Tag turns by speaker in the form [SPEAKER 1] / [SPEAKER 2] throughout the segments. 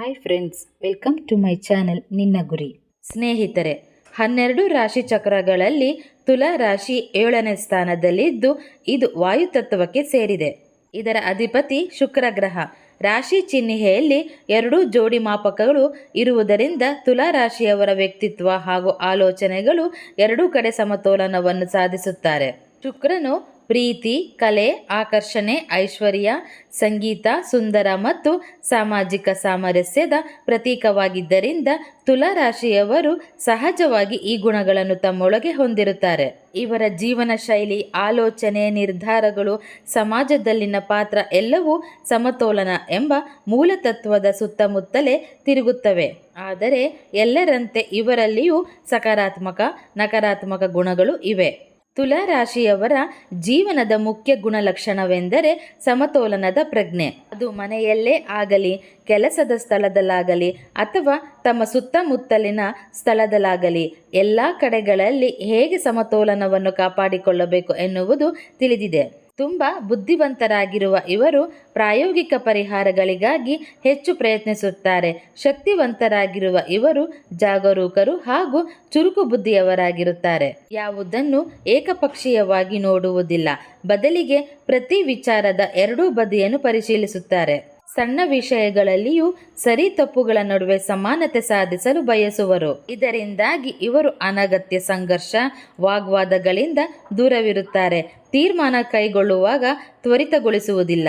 [SPEAKER 1] Hi friends welcome to my channel ನಿನ್ನ ಗುರಿ ಸ್ನೇಹಿತರೆ, ಹನ್ನೆರಡು ರಾಶಿ ಚಕ್ರಗಳಲ್ಲಿ ತುಲಾ ರಾಶಿ ಏಳನೇ ಸ್ಥಾನದಲ್ಲಿದ್ದು ಇದು ವಾಯುತತ್ವಕ್ಕೆ ಸೇರಿದೆ. ಇದರ ಅಧಿಪತಿ ಶುಕ್ರ ಗ್ರಹ. ರಾಶಿ ಚಿಹ್ನೆಯಲ್ಲಿ ಎರಡೂ ಜೋಡಿ ಮಾಪಕಗಳು ಇರುವುದರಿಂದ ತುಲಾ ರಾಶಿಯವರ ವ್ಯಕ್ತಿತ್ವ ಹಾಗೂ ಆಲೋಚನೆಗಳು ಎರಡೂ ಕಡೆ ಸಮತೋಲನವನ್ನು ಸಾಧಿಸುತ್ತಾರೆ. ಶುಕ್ರನು ಪ್ರೀತಿ, ಕಲೆ, ಆಕರ್ಷಣೆ, ಐಶ್ವರ್ಯ, ಸಂಗೀತ, ಸುಂದರ ಮತ್ತು ಸಾಮಾಜಿಕ ಸಾಮರಸ್ಯದ ಪ್ರತೀಕವಾಗಿದ್ದರಿಂದ ತುಲಾ ರಾಶಿಯವರು ಸಹಜವಾಗಿ ಈ ಗುಣಗಳನ್ನು ತಮ್ಮೊಳಗೆ ಹೊಂದಿರುತ್ತಾರೆ. ಇವರ ಜೀವನ ಶೈಲಿ, ಆಲೋಚನೆ, ನಿರ್ಧಾರಗಳು, ಸಮಾಜದಲ್ಲಿನ ಪಾತ್ರ ಎಲ್ಲವೂ ಸಮತೋಲನ ಎಂಬ ಮೂಲತತ್ವದ ಸುತ್ತಮುತ್ತಲೇ ತಿರುಗುತ್ತವೆ. ಆದರೆ ಎಲ್ಲರಂತೆ ಇವರಲ್ಲಿಯೂ ಸಕಾರಾತ್ಮಕ, ನಕಾರಾತ್ಮಕ ಗುಣಗಳು ಇವೆ. ತುಲಾ ರಾಶಿಯವರ ಜೀವನದ ಮುಖ್ಯ ಗುಣಲಕ್ಷಣವೆಂದರೆ ಸಮತೋಲನದ ಪ್ರಜ್ಞೆ. ಅದು ಮನೆಯಲ್ಲೇ ಆಗಲಿ, ಕೆಲಸದ ಸ್ಥಳದಲ್ಲಾಗಲಿ ಅಥವಾ ತಮ್ಮ ಸುತ್ತಮುತ್ತಲಿನ ಸ್ಥಳದಲ್ಲಾಗಲಿ ಎಲ್ಲ ಕಡೆಗಳಲ್ಲಿ ಹೇಗೆ ಸಮತೋಲನವನ್ನು ಕಾಪಾಡಿಕೊಳ್ಳಬೇಕು ಎನ್ನುವುದು ತಿಳಿದಿದೆ. ತುಂಬ ಬುದ್ಧಿವಂತರಾಗಿರುವ ಇವರು ಪ್ರಾಯೋಗಿಕ ಪರಿಹಾರಗಳಿಗಾಗಿ ಹೆಚ್ಚು ಪ್ರಯತ್ನಿಸುತ್ತಾರೆ. ಶಕ್ತಿವಂತರಾಗಿರುವ ಇವರು ಜಾಗರೂಕರು ಹಾಗೂ ಚುರುಕು ಬುದ್ಧಿಯವರಾಗಿರುತ್ತಾರೆ. ಯಾವುದನ್ನು ಏಕಪಕ್ಷೀಯವಾಗಿ ನೋಡುವುದಿಲ್ಲ. ಬದಲಿಗೆ ಪ್ರತಿ ವಿಚಾರದ ಎರಡೂ ಬದಿಯನ್ನು ಪರಿಶೀಲಿಸುತ್ತಾರೆ. ಸಣ್ಣ ವಿಷಯಗಳಲ್ಲಿಯೂ ಸರಿ ತಪ್ಪುಗಳ ನಡುವೆ ಸಮಾನತೆ ಸಾಧಿಸಲು ಬಯಸುವರು. ಇದರಿಂದಾಗಿ ಇವರು ಅನಗತ್ಯ ಸಂಘರ್ಷ, ವಾಗ್ವಾದಗಳಿಂದ ದೂರವಿರುತ್ತಾರೆ. ತೀರ್ಮಾನ ಕೈಗೊಳ್ಳುವಾಗ ತ್ವರಿತಗೊಳಿಸುವುದಿಲ್ಲ.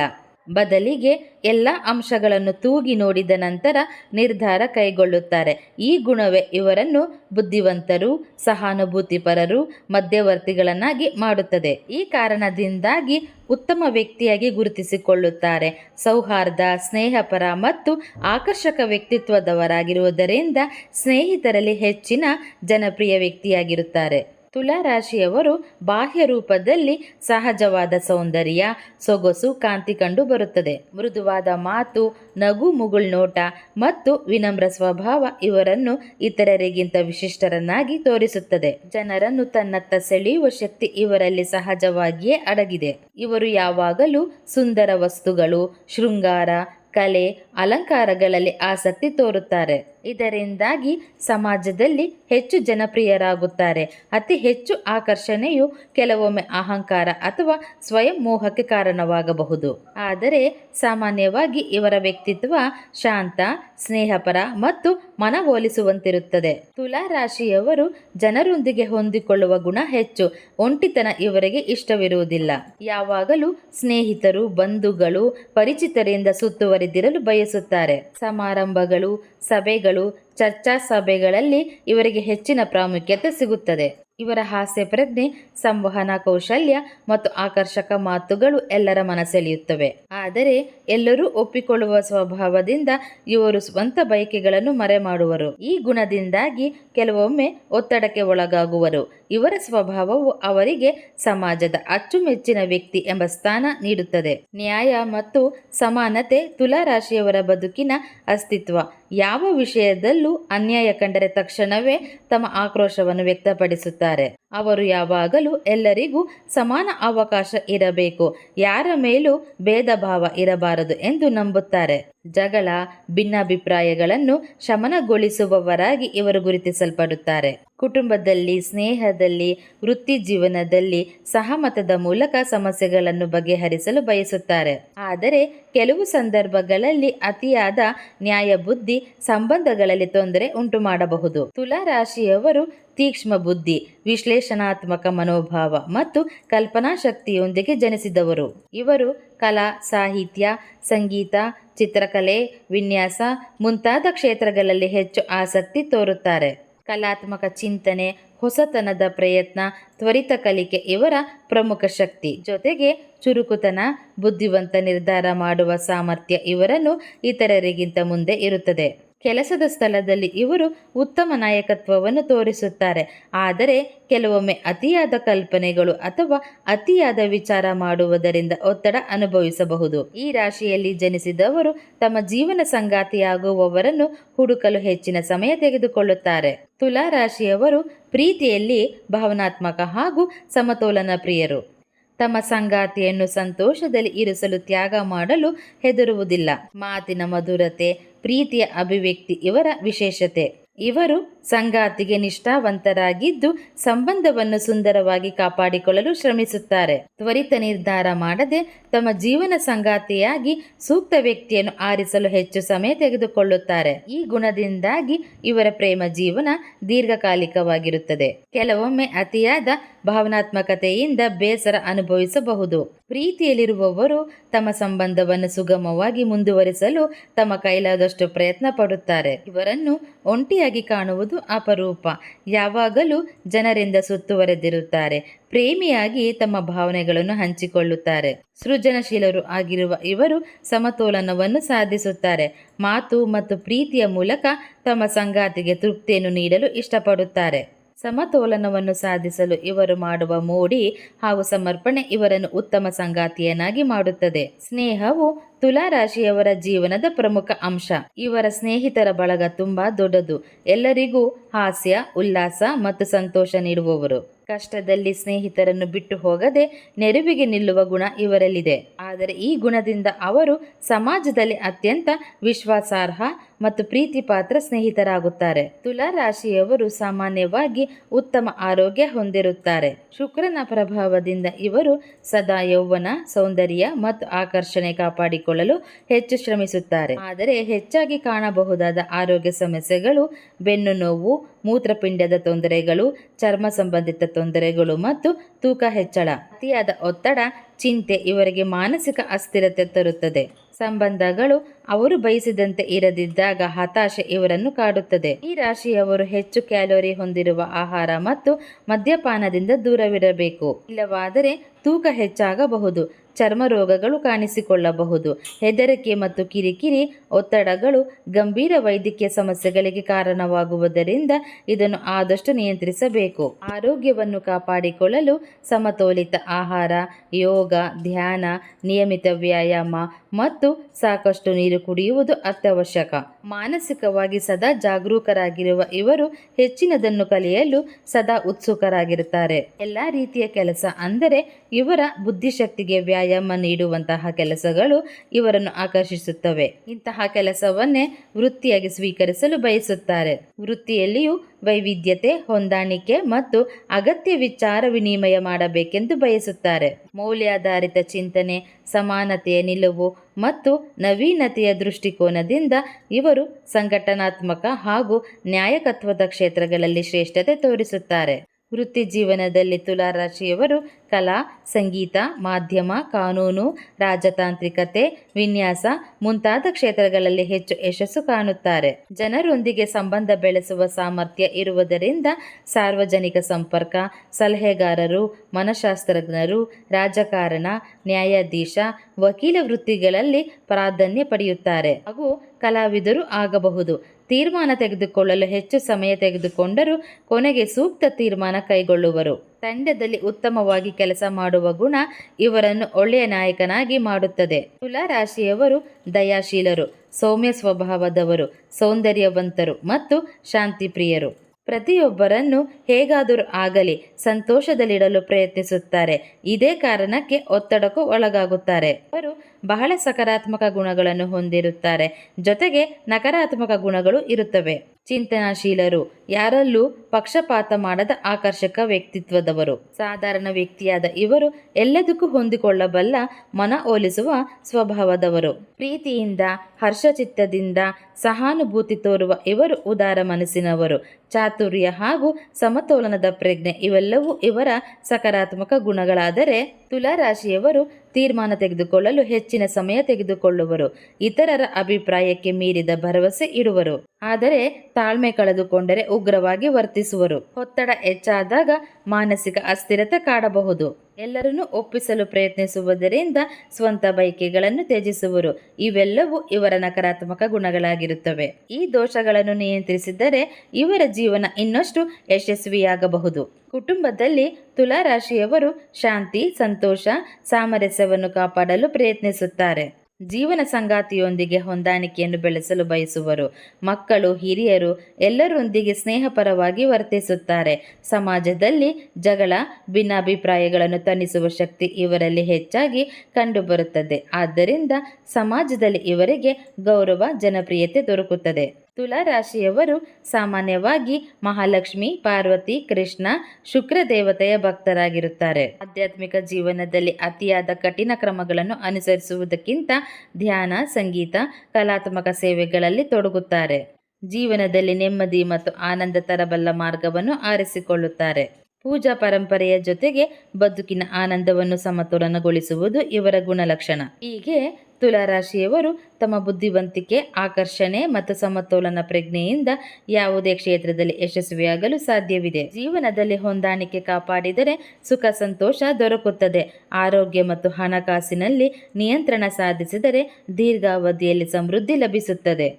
[SPEAKER 1] ಬದಲಿಗೆ ಎಲ್ಲ ಅಂಶಗಳನ್ನು ತೂಗಿ ನೋಡಿದ ನಂತರ ನಿರ್ಧಾರ ಕೈಗೊಳ್ಳುತ್ತಾರೆ. ಈ ಗುಣವೇ ಇವರನ್ನು ಬುದ್ಧಿವಂತರು, ಸಹಾನುಭೂತಿಪರರು, ಮಧ್ಯವರ್ತಿಗಳನ್ನಾಗಿ ಮಾಡುತ್ತದೆ. ಈ ಕಾರಣದಿಂದಾಗಿ ಉತ್ತಮ ವ್ಯಕ್ತಿಯಾಗಿ ಗುರುತಿಸಿಕೊಳ್ಳುತ್ತಾರೆ. ಸೌಹಾರ್ದ, ಸ್ನೇಹಪರ ಮತ್ತು ಆಕರ್ಷಕ ವ್ಯಕ್ತಿತ್ವದವರಾಗಿರುವುದರಿಂದ ಸ್ನೇಹಿತರಲ್ಲಿ ಹೆಚ್ಚಿನ ಜನಪ್ರಿಯ ವ್ಯಕ್ತಿಯಾಗಿರುತ್ತಾರೆ. ತುಲಾ ರಾಶಿಯವರು ಬಾಹ್ಯ ರೂಪದಲ್ಲಿ ಸಹಜವಾದ ಸೌಂದರ್ಯ, ಸೊಗಸು, ಕಾಂತಿ ಕಂಡು ಬರುತ್ತದೆ. ಮೃದುವಾದ ಮಾತು, ನಗು ಮುಗುಳ್ನೋಟ ಮತ್ತು ವಿನಮ್ರ ಸ್ವಭಾವ ಇವರನ್ನು ಇತರರಿಗಿಂತ ವಿಶಿಷ್ಟರನ್ನಾಗಿ ತೋರಿಸುತ್ತದೆ. ಜನರನ್ನು ತನ್ನತ್ತ ಸೆಳೆಯುವ ಶಕ್ತಿ ಇವರಲ್ಲಿ ಸಹಜವಾಗಿಯೇ ಅಡಗಿದೆ. ಇವರು ಯಾವಾಗಲೂ ಸುಂದರ ವಸ್ತುಗಳು, ಶೃಂಗಾರ, ಕಲೆ, ಅಲಂಕಾರಗಳಲ್ಲಿ ಆಸಕ್ತಿ ತೋರುತ್ತಾರೆ. ಇದರಿಂದಾಗಿ ಸಮಾಜದಲ್ಲಿ ಹೆಚ್ಚು ಜನಪ್ರಿಯರಾಗುತ್ತಾರೆ. ಅತಿ ಹೆಚ್ಚು ಆಕರ್ಷಣೆಯು ಕೆಲವೊಮ್ಮೆ ಅಹಂಕಾರ ಅಥವಾ ಸ್ವಯಂ ಮೋಹಕ್ಕೆ ಕಾರಣವಾಗಬಹುದು. ಆದರೆ ಸಾಮಾನ್ಯವಾಗಿ ಇವರ ವ್ಯಕ್ತಿತ್ವ ಶಾಂತ, ಸ್ನೇಹಪರ ಮತ್ತು ಮನವೊಲಿಸುವಂತಿರುತ್ತದೆ. ತುಲಾ ರಾಶಿಯವರು ಜನರೊಂದಿಗೆ ಹೊಂದಿಕೊಳ್ಳುವ ಗುಣ ಹೆಚ್ಚು. ಒಂಟಿತನ ಇವರಿಗೆ ಇಷ್ಟವಿರುವುದಿಲ್ಲ. ಯಾವಾಗಲೂ ಸ್ನೇಹಿತರು, ಬಂಧುಗಳು ಪರಿಚಿತರಿಂದ ಸುತ್ತುವರಿದಿರಲು ಬಯಸುತ್ತಾರೆ. ಸಮಾರಂಭಗಳು ಸಭೆಗಳು, ಚರ್ಚಾ ಸಭೆಗಳಲ್ಲಿ ಇವರಿಗೆ ಹೆಚ್ಚಿನ ಪ್ರಾಮುಖ್ಯತೆ ಸಿಗುತ್ತದೆ. ಇವರ ಹಾಸ್ಯ ಪ್ರಜ್ಞೆ, ಸಂವಹನ ಕೌಶಲ್ಯ ಮತ್ತು ಆಕರ್ಷಕ ಮಾತುಗಳು ಎಲ್ಲರ ಮನಸೆಳೆಯುತ್ತವೆ ಆದರೆ ಎಲ್ಲರೂ ಒಪ್ಪಿಕೊಳ್ಳುವ ಸ್ವಭಾವದಿಂದ ಇವರು ಸ್ವಂತ ಬಯಕೆಗಳನ್ನು ಮರೆಮಾಡುವರು. ಈ ಗುಣದಿಂದಾಗಿ ಕೆಲವೊಮ್ಮೆ ಒತ್ತಡಕ್ಕೆ ಒಳಗಾಗುವರು. ಇವರ ಸ್ವಭಾವವು ಅವರಿಗೆ ಸಮಾಜದ ಅಚ್ಚುಮೆಚ್ಚಿನ ವ್ಯಕ್ತಿ ಎಂಬ ಸ್ಥಾನ ನೀಡುತ್ತದೆ. ನ್ಯಾಯ ಮತ್ತು ಸಮಾನತೆ ತುಲಾ ರಾಶಿಯವರ ಬದುಕಿನ ಅಸ್ತಿತ್ವ. ಯಾವ ವಿಷಯದಲ್ಲೂ ಅನ್ಯಾಯ ಕಂಡರೆ ತಕ್ಷಣವೇ ತಮ್ಮ ಆಕ್ರೋಶವನ್ನು ವ್ಯಕ್ತಪಡಿಸುತ್ತಾರೆ. ಅವರು ಯಾವಾಗಲೂ ಎಲ್ಲರಿಗೂ ಸಮಾನ ಅವಕಾಶ ಇರಬೇಕು. ಯಾರ ಮೇಲೂ ಭೇದ ಭಾವ ಇರಬಾರದು ಎಂದು ನಂಬುತ್ತಾರೆ. ಜಗಳ, ಭಿನ್ನಾಭಿಪ್ರಾಯಗಳನ್ನು ಶಮನಗೊಳಿಸುವವರಾಗಿ ಇವರು ಗುರುತಿಸಲ್ಪಡುತ್ತಾರೆ. ಕುಟುಂಬದಲ್ಲಿ, ಸ್ನೇಹದಲ್ಲಿ, ವೃತ್ತಿ ಜೀವನದಲ್ಲಿ ಸಹಮತದ ಮೂಲಕ ಸಮಸ್ಯೆಗಳನ್ನು ಬಗೆಹರಿಸಲು ಬಯಸುತ್ತಾರೆ. ಆದರೆ ಕೆಲವು ಸಂದರ್ಭಗಳಲ್ಲಿ ಅತಿಯಾದ ನ್ಯಾಯಬುದ್ಧಿ ಸಂಬಂಧಗಳಲ್ಲಿ ತೊಂದರೆ ಉಂಟು ಮಾಡಬಹುದು ತುಲಾ ರಾಶಿಯವರು ತೀಕ್ಷ್ಮ ಬುದ್ಧಿ, ವಿಶ್ಲೇಷಣಾತ್ಮಕ ಮನೋಭಾವ ಮತ್ತು ಕಲ್ಪನಾ ಶಕ್ತಿಯೊಂದಿಗೆ ಜನಿಸಿದವರು. ಇವರು ಕಲಾ, ಸಾಹಿತ್ಯ, ಸಂಗೀತ, ಚಿತ್ರಕಲೆ, ವಿನ್ಯಾಸ ಮುಂತಾದ ಕ್ಷೇತ್ರಗಳಲ್ಲಿ ಹೆಚ್ಚು ಆಸಕ್ತಿ ತೋರುತ್ತಾರೆ. ಕಲಾತ್ಮಕ ಚಿಂತನೆ, ಹೊಸತನದ ಪ್ರಯತ್ನ, ತ್ವರಿತ ಕಲಿಕೆ ಇವರ ಪ್ರಮುಖ ಶಕ್ತಿ. ಜೊತೆಗೆ ಚುರುಕುತನ, ಬುದ್ಧಿವಂತ ನಿರ್ಧಾರ ಮಾಡುವ ಸಾಮರ್ಥ್ಯ ಇವರನ್ನು ಇತರರಿಗಿಂತ ಮುಂದೆ ಇರುತ್ತದೆ. ಕೆಲಸದ ಸ್ಥಳದಲ್ಲಿ ಇವರು ಉತ್ತಮ ನಾಯಕತ್ವವನ್ನು ತೋರಿಸುತ್ತಾರೆ. ಆದರೆ ಕೆಲವೊಮ್ಮೆ ಅತಿಯಾದ ಕಲ್ಪನೆಗಳು ಅಥವಾ ಅತಿಯಾದ ವಿಚಾರ ಮಾಡುವುದರಿಂದ ಒತ್ತಡ ಅನುಭವಿಸಬಹುದು. ಈ ರಾಶಿಯಲ್ಲಿ ಜನಿಸಿದವರು ತಮ್ಮ ಜೀವನ ಸಂಗಾತಿಯಾಗುವವರನ್ನು ಹುಡುಕಲು ಹೆಚ್ಚಿನ ಸಮಯ ತೆಗೆದುಕೊಳ್ಳುತ್ತಾರೆ. ತುಲಾ ರಾಶಿಯವರು ಪ್ರೀತಿಯಲ್ಲಿ ಭಾವನಾತ್ಮಕ ಹಾಗೂ ಸಮತೋಲನ ಪ್ರಿಯರು. ತಮ್ಮ ಸಂಗಾತಿಯನ್ನು ಸಂತೋಷದಲ್ಲಿ ಇರಿಸಲು ತ್ಯಾಗ ಮಾಡಲು ಹೆದರುವುದಿಲ್ಲ. ಮಾತಿನ ಮಧುರತೆ ಪ್ರೀತಿಯ ಅಭಿವ್ಯಕ್ತಿ ಇವರ ವಿಶೇಷತೆ. ಇವರು ಸಂಗಾತಿಗೆ ನಿಷ್ಠಾವಂತರಾಗಿದ್ದು ಸಂಬಂಧವನ್ನು ಸುಂದರವಾಗಿ ಕಾಪಾಡಿಕೊಳ್ಳಲು ಶ್ರಮಿಸುತ್ತಾರೆ. ತ್ವರಿತ ನಿರ್ಧಾರ ಮಾಡದೆ ತಮ್ಮ ಜೀವನ ಸಂಗಾತಿಯಾಗಿ ಸೂಕ್ತ ವ್ಯಕ್ತಿಯನ್ನು ಆರಿಸಲು ಹೆಚ್ಚು ಸಮಯ ತೆಗೆದುಕೊಳ್ಳುತ್ತಾರೆ. ಈ ಗುಣದಿಂದಾಗಿ ಇವರ ಪ್ರೇಮ ಜೀವನ ದೀರ್ಘಕಾಲಿಕವಾಗಿರುತ್ತದೆ. ಕೆಲವೊಮ್ಮೆ ಅತಿಯಾದ ಭಾವನಾತ್ಮಕತೆಯಿಂದ ಬೇಸರ ಅನುಭವಿಸಬಹುದು. ಪ್ರೀತಿಯಲ್ಲಿರುವವರು ತಮ್ಮ ಸಂಬಂಧವನ್ನು ಸುಗಮವಾಗಿ ಮುಂದುವರಿಸಲು ತಮ್ಮ ಕೈಲಾದಷ್ಟು ಪ್ರಯತ್ನ ಪಡುತ್ತಾರೆ. ಇವರನ್ನು ಒಂಟಿಯಾಗಿ ಕಾಣುವುದು ಅಪರೂಪ. ಯಾವಾಗಲೂ ಜನರಿಂದ ಸುತ್ತುವರೆದಿರುತ್ತಾರೆ. ಪ್ರೇಮಿಯಾಗಿ ತಮ್ಮ ಭಾವನೆಗಳನ್ನು ಹಂಚಿಕೊಳ್ಳುತ್ತಾರೆ. ಸೃಜನಶೀಲರು ಆಗಿರುವ ಇವರು ಸಮತೋಲನವನ್ನು ಸಾಧಿಸುತ್ತಾರೆ. ಮಾತು ಮತ್ತು ಪ್ರೀತಿಯ ಮೂಲಕ ತಮ್ಮ ಸಂಗಾತಿಗೆ ತೃಪ್ತಿಯನ್ನು ನೀಡಲು ಇಷ್ಟಪಡುತ್ತಾರೆ. ಸಮತೋಲನವನ್ನು ಸಾಧಿಸಲು ಇವರು ಮಾಡುವ ಮೋಡಿ ಹಾಗೂ ಸಮರ್ಪಣೆ ಇವರನ್ನು ಉತ್ತಮ ಸಂಗಾತಿಯನ್ನಾಗಿ ಮಾಡುತ್ತದೆ. ಸ್ನೇಹವು ತುಲಾರಾಶಿಯವರ ಜೀವನದ ಪ್ರಮುಖ ಅಂಶ. ಇವರ ಸ್ನೇಹಿತರ ಬಳಗ ತುಂಬಾ ದೊಡ್ಡದು. ಎಲ್ಲರಿಗೂ ಹಾಸ್ಯ, ಉಲ್ಲಾಸ ಮತ್ತು ಸಂತೋಷ ನೀಡುವವರು. ಕಷ್ಟದಲ್ಲಿ ಸ್ನೇಹಿತರನ್ನು ಬಿಟ್ಟು ಹೋಗದೆ ನೆರವಿಗೆ ನಿಲ್ಲುವ ಗುಣ ಇವರಲ್ಲಿದೆ. ಆದರೆ ಈ ಗುಣದಿಂದ ಅವರು ಸಮಾಜದಲ್ಲಿ ಅತ್ಯಂತ ವಿಶ್ವಾಸಾರ್ಹ ಮತ್ತು ಪ್ರೀತಿ ಪಾತ್ರ ಸ್ನೇಹಿತರಾಗುತ್ತಾರೆ. ತುಲಾ ರಾಶಿಯವರು ಸಾಮಾನ್ಯವಾಗಿ ಉತ್ತಮ ಆರೋಗ್ಯ ಹೊಂದಿರುತ್ತಾರೆ. ಶುಕ್ರನ ಪ್ರಭಾವದಿಂದ ಇವರು ಸದಾ ಯೌವನ, ಸೌಂದರ್ಯ ಮತ್ತು ಆಕರ್ಷಣೆ ಕಾಪಾಡಿಕೊಳ್ಳಲು ಹೆಚ್ಚು ಶ್ರಮಿಸುತ್ತಾರೆ. ಆದರೆ ಹೆಚ್ಚಾಗಿ ಕಾಣಬಹುದಾದ ಆರೋಗ್ಯ ಸಮಸ್ಯೆಗಳು ಬೆನ್ನು ನೋವು, ಮೂತ್ರಪಿಂಡದ ತೊಂದರೆಗಳು, ಚರ್ಮ ಸಂಬಂಧಿತ ತೊಂದರೆಗಳು ಮತ್ತು ತೂಕ ಹೆಚ್ಚಳ. ಅತಿಯಾದ ಒತ್ತಡ, ಚಿಂತೆ ಇವರಿಗೆ ಮಾನಸಿಕ ಅಸ್ಥಿರತೆ ತರುತ್ತದೆ. ಸಂಬಂಧಗಳು ಅವರು ಬಯಸಿದಂತೆ ಇರದಿದ್ದಾಗ ಹತಾಶೆ ಇವರನ್ನು ಕಾಡುತ್ತದೆ. ಈ ರಾಶಿಯವರು ಹೆಚ್ಚು ಕ್ಯಾಲೋರಿ ಹೊಂದಿರುವ ಆಹಾರ ಮತ್ತು ಮದ್ಯಪಾನದಿಂದ ದೂರವಿರಬೇಕು. ಇಲ್ಲವಾದರೆ ತೂಕ ಹೆಚ್ಚಾಗಬಹುದು. ಚರ್ಮ ರೋಗಗಳು ಕಾಣಿಸಿಕೊಳ್ಳಬಹುದು. ಹೆದರಿಕೆ ಮತ್ತು ಕಿರಿಕಿರಿ, ಒತ್ತಡಗಳು, ಗಂಭೀರ ವೈದ್ಯಕೀಯ ಸಮಸ್ಯೆಗಳಿಗೆ ಕಾರಣವಾಗುವುದರಿಂದ ಇದನ್ನು ಆದಷ್ಟು ನಿಯಂತ್ರಿಸಬೇಕು. ಆರೋಗ್ಯವನ್ನು ಕಾಪಾಡಿಕೊಳ್ಳಲು ಸಮತೋಲಿತ ಆಹಾರ, ಯೋಗ, ಧ್ಯಾನ, ನಿಯಮಿತ ವ್ಯಾಯಾಮ ಮತ್ತು ಸಾಕಷ್ಟು ನೀರು ಕುಡಿಯುವುದು ಅತ್ಯವಶ್ಯಕ. ಮಾನಸಿಕವಾಗಿ ಸದಾ ಜಾಗರೂಕರಾಗಿರುವ ಇವರು ಹೆಚ್ಚಿನದನ್ನು ಕಲಿಯಲು ಸದಾ ಉತ್ಸುಕರಾಗಿರುತ್ತಾರೆ. ಎಲ್ಲಾ ರೀತಿಯ ಕೆಲಸ ಅಂದರೆ ಇವರ ಬುದ್ಧಿಶಕ್ತಿಗೆ ವ್ಯಾಯಾಮ ನೀಡುವಂತಹ ಕೆಲಸಗಳು ಇವರನ್ನು ಆಕರ್ಷಿಸುತ್ತವೆ. ಇಂತಹ ಕೆಲಸವನ್ನೇ ವೃತ್ತಿಯಾಗಿ ಸ್ವೀಕರಿಸಲು ಬಯಸುತ್ತಾರೆ. ವೃತ್ತಿಯಲ್ಲಿಯೂ ವೈವಿಧ್ಯತೆ, ಹೊಂದಾಣಿಕೆ ಮತ್ತು ಅಗತ್ಯ ವಿಚಾರ ವಿನಿಮಯ ಮಾಡಬೇಕೆಂದು ಬಯಸುತ್ತಾರೆ. ಮೌಲ್ಯಾಧಾರಿತ ಚಿಂತನೆ, ಸಮಾನತೆಯ ನಿಲುವು ಮತ್ತು ನವೀನತೆಯ ದೃಷ್ಟಿಕೋನದಿಂದ ಇವರು ಸಂಘಟನಾತ್ಮಕ ಹಾಗೂ ನ್ಯಾಯಕತ್ವದ ಕ್ಷೇತ್ರಗಳಲ್ಲಿ ಶ್ರೇಷ್ಠತೆ ತೋರಿಸುತ್ತಾರೆ. ವೃತ್ತಿ ಜೀವನದಲ್ಲಿ ತುಲಾರಾಶಿಯವರು ಕಲಾ, ಸಂಗೀತ, ಮಾಧ್ಯಮ, ಕಾನೂನು, ರಾಜತಾಂತ್ರಿಕತೆ, ವಿನ್ಯಾಸ ಮುಂತಾದ ಕ್ಷೇತ್ರಗಳಲ್ಲಿ ಹೆಚ್ಚು ಯಶಸ್ಸು ಕಾಣುತ್ತಾರೆ. ಜನರೊಂದಿಗೆ ಸಂಬಂಧ ಬೆಳೆಸುವ ಸಾಮರ್ಥ್ಯ ಇರುವುದರಿಂದ ಸಾರ್ವಜನಿಕ ಸಂಪರ್ಕ, ಸಲಹೆಗಾರರು, ಮನಃಶಾಸ್ತ್ರಜ್ಞರು, ರಾಜಕಾರಣ, ನ್ಯಾಯಾಧೀಶ, ವಕೀಲ ವೃತ್ತಿಗಳಲ್ಲಿ ಪ್ರಾಧಾನ್ಯ ಪಡೆಯುತ್ತಾರೆ. ಹಾಗೂ ಕಲಾವಿದರು ಆಗಬಹುದು. ತೀರ್ಮಾನ ತೆಗೆದುಕೊಳ್ಳಲು ಹೆಚ್ಚು ಸಮಯ ತೆಗೆದುಕೊಂಡರೂ ಕೊನೆಗೆ ಸೂಕ್ತ ತೀರ್ಮಾನ ಕೈಗೊಳ್ಳುವರು. ತಂಡದಲ್ಲಿ ಉತ್ತಮವಾಗಿ ಕೆಲಸ ಮಾಡುವ ಗುಣ ಇವರನ್ನು ಒಳ್ಳೆಯ ನಾಯಕನಾಗಿ ಮಾಡುತ್ತದೆ. ತುಲಾರಾಶಿಯವರು ದಯಾಶೀಲರು, ಸೌಮ್ಯ ಸ್ವಭಾವದವರು, ಸೌಂದರ್ಯವಂತರು ಮತ್ತು ಶಾಂತಿಪ್ರಿಯರು. ಪ್ರತಿಯೊಬ್ಬರನ್ನು ಹೇಗಾದರೂ ಆಗಲಿ ಸಂತೋಷದಲ್ಲಿಡಲು ಪ್ರಯತ್ನಿಸುತ್ತಾರೆ. ಇದೇ ಕಾರಣಕ್ಕೆ ಒತ್ತಡಕ್ಕೂ ಒಳಗಾಗುತ್ತಾರೆ. ಅವರು ಬಹಳ ಸಕಾರಾತ್ಮಕ ಗುಣಗಳನ್ನು ಹೊಂದಿರುತ್ತಾರೆ. ಜೊತೆಗೆ ನಕಾರಾತ್ಮಕ ಗುಣಗಳು ಇರುತ್ತವೆ. ಚಿಂತನಾಶೀಲರು ಯಾರಲ್ಲೂ ಪಕ್ಷಪಾತ ಮಾಡದ ಆಕರ್ಷಕ ವ್ಯಕ್ತಿತ್ವದವರು. ಸಾಧಾರಣ ವ್ಯಕ್ತಿಯಾದ ಇವರು ಎಲ್ಲದಕ್ಕೂ ಹೊಂದಿಕೊಳ್ಳಬಲ್ಲ ಮನ ಒಲಿಸುವ ಸ್ವಭಾವದವರು. ಪ್ರೀತಿಯಿಂದ, ಹರ್ಷಚಿತ್ತದಿಂದ ಸಹಾನುಭೂತಿ ತೋರುವ ಇವರು ಉದಾರ ಮನಸ್ಸಿನವರು. ಚಾತುರ್ಯ ಹಾಗೂ ಸಮತೋಲನದ ಪ್ರಜ್ಞೆ ಇವೆಲ್ಲವೂ ಇವರ ಸಕಾರಾತ್ಮಕ ಗುಣಗಳಾದರೆ ತುಲಾರಾಶಿಯವರು ತೀರ್ಮಾನ ತೆಗೆದುಕೊಳ್ಳಲು ಹೆಚ್ಚಿನ ಸಮಯ ತೆಗೆದುಕೊಳ್ಳುವರು. ಇತರರ ಅಭಿಪ್ರಾಯಕ್ಕೆ ಮೀರಿದ ಭರವಸೆ ಇಡುವರು. ಆದರೆ ತಾಳ್ಮೆ ಕಳೆದುಕೊಂಡರೆ ಉಗ್ರವಾಗಿ ವರ್ತಿಸುವರು. ಒತ್ತಡ ಹೆಚ್ಚಾದಾಗ ಮಾನಸಿಕ ಅಸ್ಥಿರತೆ ಕಾಡಬಹುದು. ಎಲ್ಲರನ್ನೂ ಒಪ್ಪಿಸಲು ಪ್ರಯತ್ನಿಸುವುದರಿಂದ ಸ್ವಂತ ಬಯಕೆಗಳನ್ನು ತ್ಯಜಿಸುವರು. ಇವೆಲ್ಲವೂ ಇವರ ನಕಾರಾತ್ಮಕ ಗುಣಗಳಾಗಿರುತ್ತವೆ. ಈ ದೋಷಗಳನ್ನು ನಿಯಂತ್ರಿಸಿದರೆ ಇವರ ಜೀವನ ಇನ್ನಷ್ಟು ಯಶಸ್ವಿಯಾಗಬಹುದು. ಕುಟುಂಬದಲ್ಲಿ ತುಲಾರಾಶಿಯವರು ಶಾಂತಿ, ಸಂತೋಷ, ಸಾಮರಸ್ಯವನ್ನು ಕಾಪಾಡಲು ಪ್ರಯತ್ನಿಸುತ್ತಾರೆ. ಜೀವನ ಸಂಗಾತಿಯೊಂದಿಗೆ ಹೊಂದಾಣಿಕೆಯನ್ನು ಬೆಳೆಸಲು ಬಯಸುವರು. ಮಕ್ಕಳು, ಹಿರಿಯರು ಎಲ್ಲರೊಂದಿಗೆ ಸ್ನೇಹಪರವಾಗಿ ವರ್ತಿಸುತ್ತಾರೆ. ಸಮಾಜದಲ್ಲಿ ಜಗಳ, ಭಿನ್ನಾಭಿಪ್ರಾಯಗಳನ್ನು ತಣಿಸುವ ಶಕ್ತಿ ಇವರಲ್ಲಿ ಹೆಚ್ಚಾಗಿ ಕಂಡುಬರುತ್ತದೆ. ಆದ್ದರಿಂದ ಸಮಾಜದಲ್ಲಿ ಇವರಿಗೆ ಗೌರವ, ಜನಪ್ರಿಯತೆ ದೊರಕುತ್ತದೆ. ತುಲಾ ರಾಶಿಯವರು ಸಾಮಾನ್ಯವಾಗಿ ಮಹಾಲಕ್ಷ್ಮಿ, ಪಾರ್ವತಿ, ಕೃಷ್ಣ, ಶುಕ್ರ ದೇವತೆಯ ಭಕ್ತರಾಗಿರುತ್ತಾರೆ. ಆಧ್ಯಾತ್ಮಿಕ ಜೀವನದಲ್ಲಿ ಅತಿಯಾದ ಕಠಿಣ ಕ್ರಮಗಳನ್ನು ಅನುಸರಿಸುವುದಕ್ಕಿಂತ ಧ್ಯಾನ, ಸಂಗೀತ, ಕಲಾತ್ಮಕ ಸೇವೆಗಳಲ್ಲಿ ತೊಡಗುತ್ತಾರೆ. ಜೀವನದಲ್ಲಿ ನೆಮ್ಮದಿ ಮತ್ತು ಆನಂದ ತರಬಲ್ಲ ಮಾರ್ಗವನ್ನು ಆರಿಸಿಕೊಳ್ಳುತ್ತಾರೆ. ಪೂಜಾ ಪರಂಪರೆಯ ಜೊತೆಗೆ ಬದುಕಿನ ಆನಂದವನ್ನು ಸಮತೋಲನಗೊಳಿಸುವುದು ಇವರ ಗುಣಲಕ್ಷಣ. ಹೀಗೆ ತುಲಾರಾಶಿಯವರು ತಮ್ಮ ಬುದ್ಧಿವಂತಿಕೆ, ಆಕರ್ಷಣೆ ಮತ್ತು ಸಮತೋಲನ ಪ್ರಜ್ಞೆಯಿಂದ ಯಾವುದೇ ಕ್ಷೇತ್ರದಲ್ಲಿ ಯಶಸ್ವಿಯಾಗಲು ಸಾಧ್ಯವಿದೆ. ಜೀವನದಲ್ಲಿ ಹೊಂದಾಣಿಕೆ ಕಾಪಾಡಿದರೆ ಸುಖ, ಸಂತೋಷ ದೊರಕುತ್ತದೆ. ಆರೋಗ್ಯ ಮತ್ತು ಹಣಕಾಸಿನಲ್ಲಿ ನಿಯಂತ್ರಣ ಸಾಧಿಸಿದರೆ ದೀರ್ಘಾವಧಿಯಲ್ಲಿ ಸಮೃದ್ಧಿ ಲಭಿಸುತ್ತದೆ.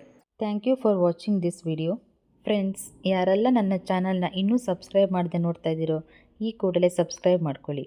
[SPEAKER 1] Thank you for watching this video. Friends, ಯಾರೆಲ್ಲ ನನ್ನ ಚಾನಲ್ನ ಇನ್ನೂ ಸಬ್ಸ್ಕ್ರೈಬ್ ಮಾಡದೆ ನೋಡ್ತಾ ಇದ್ದೀರೋ, ಈ ಕೂಡಲೇ ಸಬ್ಸ್ಕ್ರೈಬ್ ಮಾಡ್ಕೊಳ್ಳಿ.